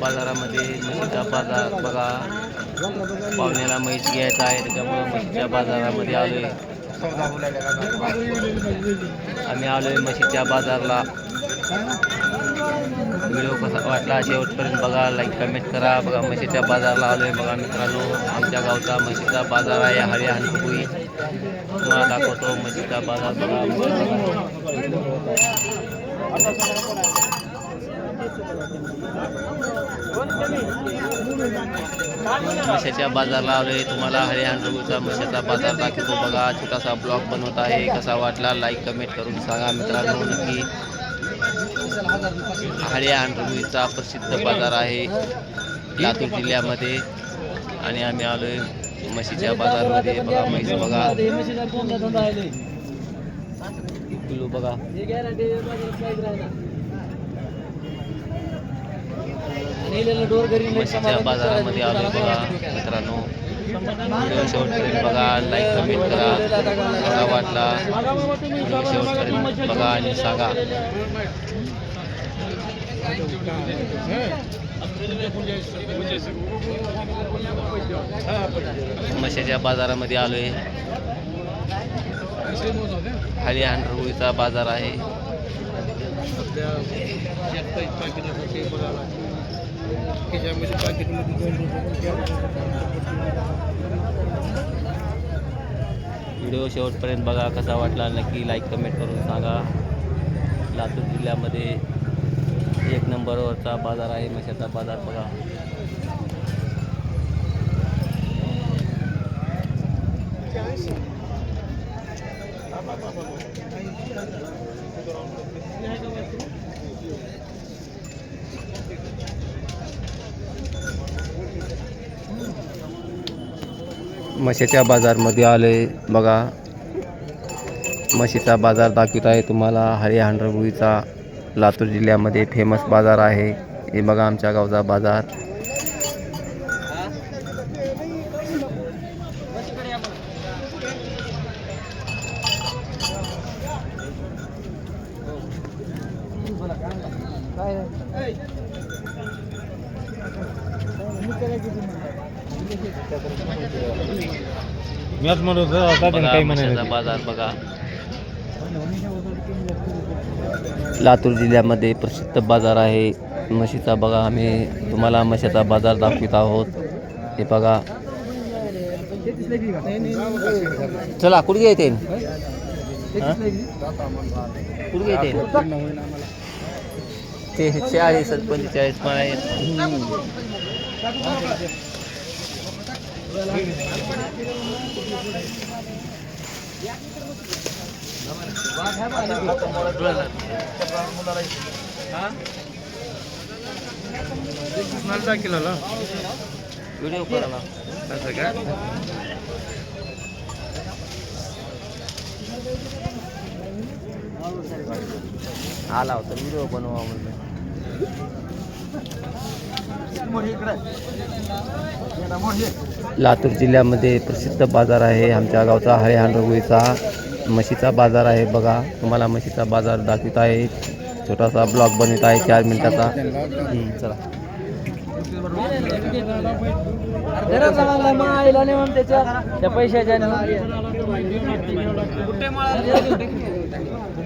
बाजारामध्ये म्हशीचा बाजार बघा. पाहुण्याला म्हैस घ्यायचा आहे त्याच्यामुळं म्हशीच्या बाजारामध्ये आलोय. आम्ही आलोय म्हशीच्या बाजारला. व्हिडिओ कसा वाटला शेवटपर्यंत बघा लाईक कमेंट करा. बघा म्हशीच्या बाजारला आलोय बघा मित्रांनो. आमच्या गावचा म्हशीचा बाजार आहे हरे हंतपुई तुम्हाला दाखवतो म्हशीचा बाजार बघा. मशाच्या बाजारला आलोय. तुम्हाला हरियाण रघुचा म्हशाचा बाजार दाखवतो बघा. छोटासा ब्लॉग बनवत आहे. कसा वाटला? लाईक कमेंट करून सांगा मित्रांनो. नक्की हरियाण प्रसिद्ध बाजार आहे लातूर जिल्ह्यामध्ये. आणि आम्ही आलोय म्हशीच्या बाजारमध्ये. बघा म्हैस बघा. बघा. म्हशीच्या बाजारामध्ये आलोय बघा मित्रांनो. व्हिडिओ शेवटपर्यंत बघा लाईक कमेंट करा. कसा वाटला. व्हिडिओ शेवटपर्यंत बघा आणि सांगा. म्हशीच्या बाजारामध्ये आलोय. हरियाण रुईचा बाजार आहे. व्हिडिओ शेवटपर्यंत बघा कसा वाटला? नक्की लाईक कमेंट करून सांगा. लातूर जिल्ह्यामध्ये एक नंबरवरचा बाजार आहे मशाचा बाजार बघा. म्हशीच्या बाजारमध्ये आले. बघा म्हशीचा बाजार दाखवित आहे तुम्हाला. हरियाण लातूर जिल्ह्यामध्ये फेमस बाजार आहे. हे बघा आमच्या गावचा बाजार. म्हणत होतो आता काही म्हशीचा म्हणायचं बाजार बघा. लातूर जिल्ह्यामध्ये प्रसिद्ध बाजार आहे. म्हशीचा बघा आम्ही तुम्हाला म्हशीचा बाजार दाखवित आहोत. हे बघा. चला कुठे येते कुठे येते ते चाळीस आणि पंचेचाळीस पण आहेत व्हिडिओ करा ना. आला होता व्हिडिओ बनवा म्हणून. लातूर जिल्ह्यामध्ये प्रसिद्ध बाजार आहे आमच्या गावचा हरिहान रघुईचा म्हशीचा बाजार आहे बघा. तुम्हाला म्हशीचा बाजार दाखवित आहे. छोटासा ब्लॉग बनवित आहे चार मिनिटाचा. चला. त्या पैशाच्या